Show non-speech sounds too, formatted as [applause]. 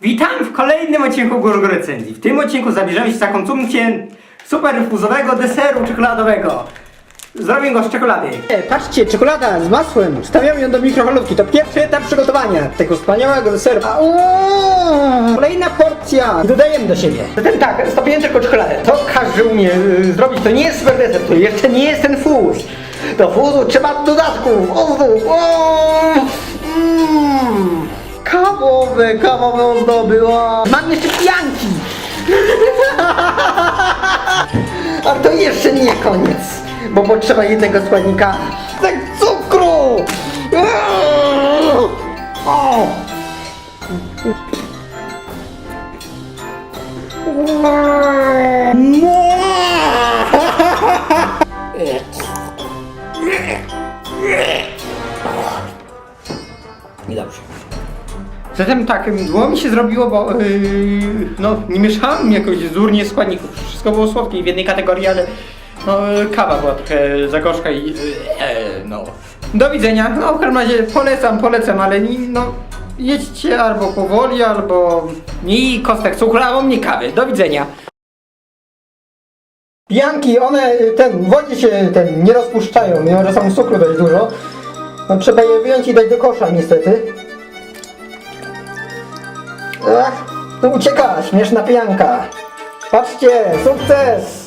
Witam w kolejnym odcinku Gór Recenzji. W tym odcinku zabierzemy się za konsumpcję superfuzowego deseru czekoladowego. Zrobię go z czekolady. E, patrzcie, czekolada z masłem. Stawiamy ją do mikrofalówki. To pierwszy etap przygotowania tego wspaniałego deseru. A, uuu, Kolejna porcja. Dodajemy do siebie. Zatem tak, stopiłem tylko czekoladę. To każdy umie y, zrobić. To nie jest super deser. To jeszcze nie jest ten fuz. Do fuzu trzeba dodatków. Ozdób. O, mm. Kawowe, kawowe ozdoby. O. Mam jeszcze pianki. [laughs] A to jeszcze nie koniec, bo potrzeba jednego składnika. Tak cukru! O! Niedobrze. Zatem tak, długo mi się zrobiło, bo yy, no, nie mieszałem jakoś zurnie składników. Wszystko było słodkie i w jednej kategorii, ale no, kawa była trochę za gorzka i yy, no. Do widzenia. No w każdym razie polecam, polecam, ale no jedźcie albo powoli, albo ni kostek cukru, albo mnie kawy. Do widzenia. Pijanki, one y, ten, wodzie się ten, nie rozpuszczają, mimo że są cukru dość dużo. No, trzeba je wyjąć i dać do kosza niestety. Ach, tu ucieka, śmieszna pijanka. Patrzcie, sukces!